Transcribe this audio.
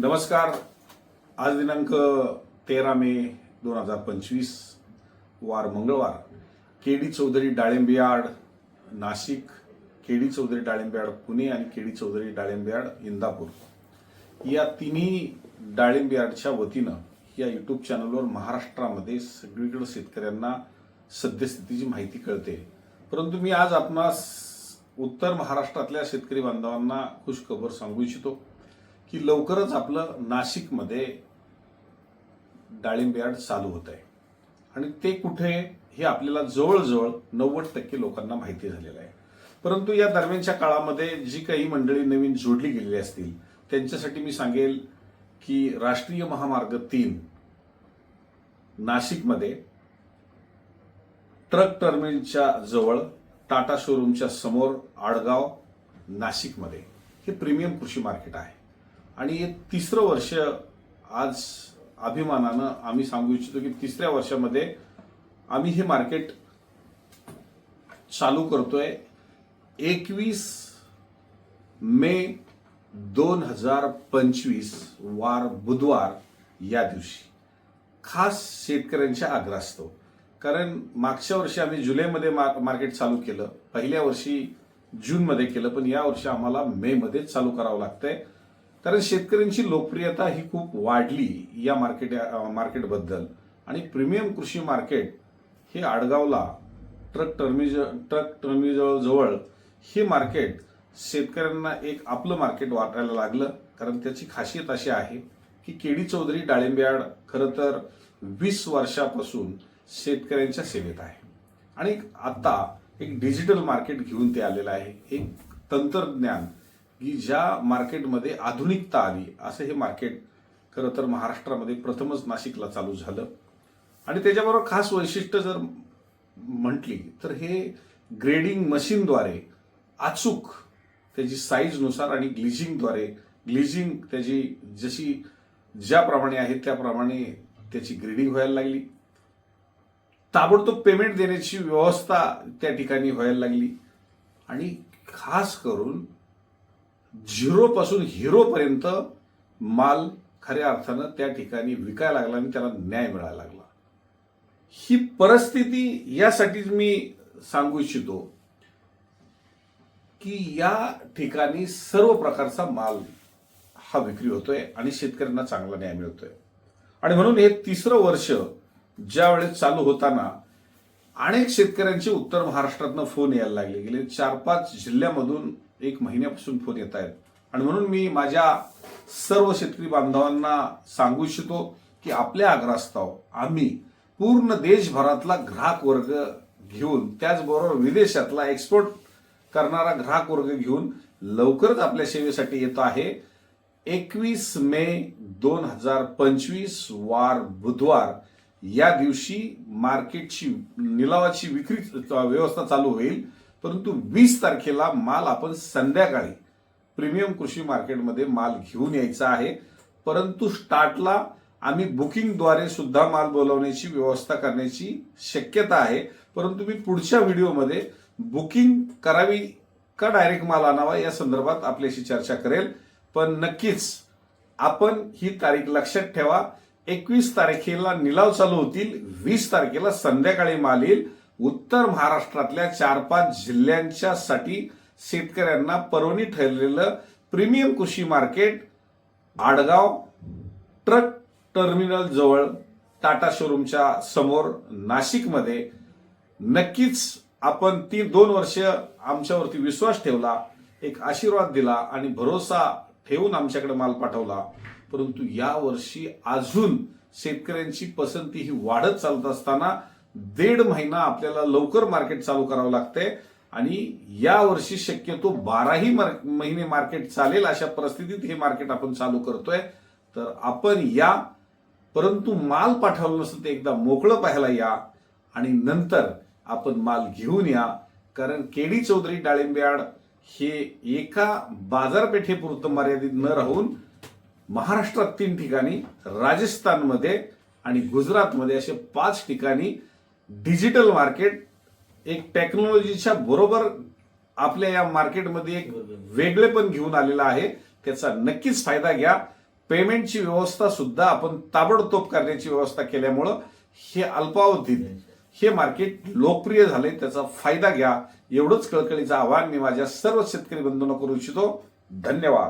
नमस्कार. आज दिनांक तेरा मे दोन हजार पंचवीस वार मंगळवार. केडी चौधरी डाळिंबियाड नाशिक केडी चौधरी डाळिंबियाड पुणे आणि केडी चौधरी डाळिंबियाड इंदापूर. या तिन्ही डाळिंबियाडच्या वतीनं या यूट्यूब चॅनलवर महाराष्ट्रामध्ये सगळीकडे शेतकऱ्यांना सद्यस्थितीची माहिती कळते. परंतु मी आज आपणास उत्तर महाराष्ट्रातल्या शेतकरी बांधवांना खुश खबर सांगू इच्छितो. की लवकरच आपलं नाशिकमध्ये डाळिंब यार्ड चालू होत आहे. आणि ते कुठे हे आपल्याला जवळजवळ नव्वद टक्के लोकांना माहिती झालेलं आहे. परंतु या दरम्यानच्या काळामध्ये जी काही मंडळी नवीन जोडली गेलेली असतील त्यांच्यासाठी मी सांगेल की राष्ट्रीय महामार्ग तीन नाशिकमध्ये ट्रक टर्मिनलच्या जवळ टाटा शोरूमच्या समोर आडगाव नाशिकमध्ये हे प्रीमियम कृषी मार्केट आहे. आणि हे तिसरं वर्ष आज अभिमानानं आम्ही सांगू इच्छितो की तिसऱ्या वर्षामध्ये आम्ही हे मार्केट चालू करतोय. एकवीस मे दोन हजार पंचवीस वार बुधवार या दिवशी. खास शेतकऱ्यांच्या आग्रहास्तव. कारण मागच्या वर्षी आम्ही जुलैमध्ये मार- मार्केट चालू केलं. पहिल्या वर्षी जूनमध्ये केलं पण या वर्षी आम्हाला मेमध्येच चालू करावं लागतंय. कारण शेतकऱ्यांची लोकप्रियता ही खूप वाढली या मार्केट मार्केटबद्दल आणि प्रीमियम कृषी मार्केट हे आडगावला ट्रक टर्मिज ट्रक टर्मिजवळजवळ जवळ हे मार्केट शेतकऱ्यांना एक आपलं मार्केट वाटायला लागलं. कारण त्याची खासियत अशी आहे की केडी चौधरी डाळिंब्याड खरं तर वीस वर्षापासून शेतकऱ्यांच्या सेवेत आहे. आणि आता एक डिजिटल मार्केट घेऊन ते आलेलं आहे. एक तंत्रज्ञान की ज्या मार्केटमध्ये आधुनिकता आली असं हे मार्केट खरं तर महाराष्ट्रामध्ये प्रथमच नाशिकला चालू झालं. आणि त्याच्याबरोबर खास वैशिष्ट्य जर म्हटली तर हे ग्रेडिंग मशीनद्वारे अचूक त्याची साईजनुसार आणि ग्लिजिंगद्वारे ग्लिजिंग त्याची जशी ज्याप्रमाणे आहे त्याप्रमाणे त्याची ग्रेडिंग व्हायला लागली. ताबडतोब पेमेंट देण्याची व्यवस्था त्या ठिकाणी व्हायला लागली. आणि खास करून झिरोपासून हिरोपर्यंत माल खऱ्या अर्थानं त्या ठिकाणी विकायला लागला आणि त्याला न्याय मिळायला लागला. ही परिस्थिती यासाठीच मी सांगू इच्छितो की या ठिकाणी सर्व प्रकारचा माल हा विक्री होतोय आणि शेतकऱ्यांना चांगला न्याय मिळतोय. आणि म्हणून हे तिसरं वर्ष ज्या वेळेस चालू होताना अनेक शेतकऱ्यांचे उत्तर महाराष्ट्रातनं फोन यायला लागले. गेले चार पाच जिल्ह्यामधून एक महिन्यापासून फोन येत आहेत. आणि म्हणून मी माझ्या सर्व शेतकरी बांधवांना सांगू इच्छितो की आपल्या आग्रास्ताव आम्ही पूर्ण देशभरातला ग्राहक वर्ग घेऊन त्याचबरोबर विदेशातला एक्सपोर्ट करणारा ग्राहक वर्ग घेऊन लवकरच आपल्या सेवेसाठी येतो आहे. एकवीस मे दोन हजार पंचवीस वार बुधवार या दिवशी मार्केटची निलावाची विक्री व्यवस्था चालू होईल. परंतु वीस तारखेला माल आपण संध्याकाळी प्रीमियम कृषी मार्केटमध्ये माल घेऊन यायचा आहे. परंतु स्टार्टला आम्ही बुकिंगद्वारे सुद्धा माल बोलवण्याची व्यवस्था करण्याची शक्यता आहे. परंतु मी पुढच्या व्हिडिओमध्ये बुकिंग करावी का डायरेक्ट माल आणावा या संदर्भात आपल्याशी चर्चा करेल. पण नक्कीच आपण ही तारीख लक्षात ठेवा. एकवीस तारखेला निलाव चालू होतील. वीस तारखेला संध्याकाळी माल येईल. उत्तर महाराष्ट्रातल्या चार पाच जिल्ह्यांच्या साठी शेतकऱ्यांना परवणी ठरलेलं प्रीमियम कृषी मार्केट आडगाव ट्रक टर्मिनल जवळ टाटा शोरूमच्या समोर नाशिकमध्ये. नक्कीच आपण ती दोन वर्ष आमच्यावरती विश्वास ठेवला एक आशीर्वाद दिला आणि भरोसा ठेवून आमच्याकडे माल पाठवला. परंतु या वर्षी अजून शेतकऱ्यांची पसंती ही वाढत चालत असताना दीड महिना आपल्याला लवकर मार्केट चालू करावं लागतंय आणि या वर्षी शक्यतो बाराही मार- महिने मार्केट चालेल अशा परिस्थितीत हे मार्केट आपण चालू करतोय. तर आपण या परंतु माल पाठवलं नसतं ते एकदा मोकळं पाहायला या आणि नंतर आपण माल घेऊन या. कारण केडी चौधरी डाळिंब्याड हे एका बाजारपेठेपुरतं मर्यादित न राहून महाराष्ट्रात तीन ठिकाणी राजस्थानमध्ये आणि गुजरातमध्ये असे पाच ठिकाणी डिजिटल मार्केट एक टेक्नॉलॉजीच्या बरोबर आपल्या या मार्केटमध्ये एक वेगळे पण घेऊन आलेलं आहे. त्याचा नक्कीच फायदा घ्या. पेमेंटची व्यवस्था सुद्धा आपण ताबडतोब करण्याची व्यवस्था केल्यामुळं हे अल्पावधीत हे मार्केट लोकप्रिय झाले त्याचा फायदा घ्या. एवढंच कळकळीचं आवाहन मी माझ्या सर्व शेतकरी बंधूंना करू इच्छितो. धन्यवाद.